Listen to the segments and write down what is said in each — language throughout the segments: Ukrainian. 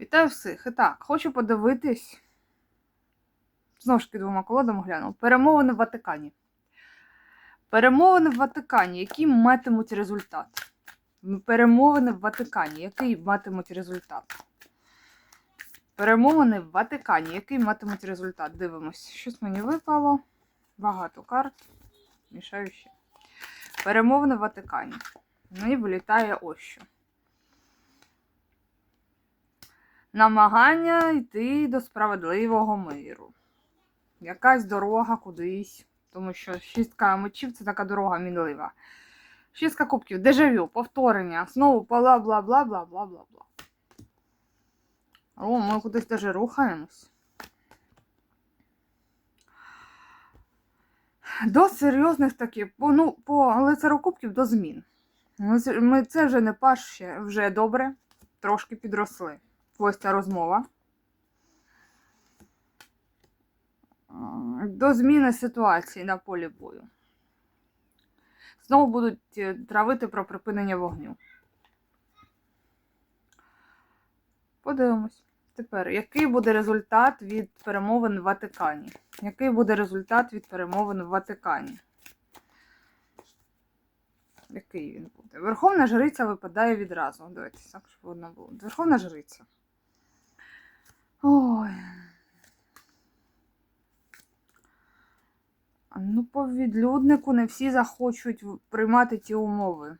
Вітаю всіх. І так, хочу подивитись. Знову ж таки двома колодами глянув. Перемовини в Ватикані. Перемовини в Ватикані. Який матимуть результат? Перемовини в Ватикані. Який матимуть результат? Перемовини в Ватикані. Який матимуть результат? Дивимось. Щось мені випало. Багато карт. Мішаю ще. Перемовини в Ватикані. Ну і вилітає ось що. Намагання йти до справедливого миру. Якась дорога кудись. Тому що шістка мечів це така дорога мінлива. Шістка кубків, дежавю, повторення, знову бла бла бла бла бла бла бла. О, ми кудись даже рухаємось. До серйозних таких, ну, по лицару кубків до змін. Ми, це- вже не паш вже добре, трошки підросли. Ось ця розмова. До зміни ситуації на полі бою. Знову будуть е, травити про припинення вогню. Подивимось. Тепер, який буде результат від перемовин в Ватикані? Який буде результат від перемовин в Ватикані? Який він буде? Верховна жриця випадає відразу. Давайте так, щоб воно було. Верховна жриця. Ой. Ну, по відлюднику не всі захочуть приймати ті умови.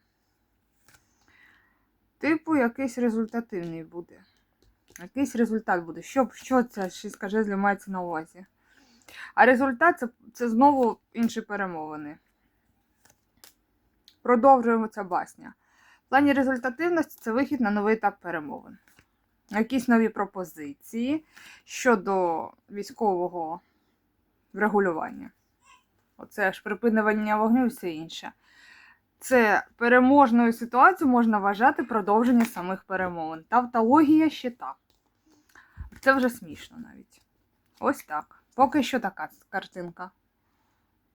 Типу, якийсь результативний буде. Якийсь результат буде. Що, що це шістка жезлів мається на увазі? А результат це, це знову інші перемовини. Продовжуємо ця басня. В плані результативності це вихід на новий етап перемовин якісь нові пропозиції щодо військового врегулювання. Оце ж припинення вогню і все інше. Це переможною ситуацією можна вважати продовження самих перемовин. Тавтологія ще так. Це вже смішно навіть. Ось так. Поки що така картинка.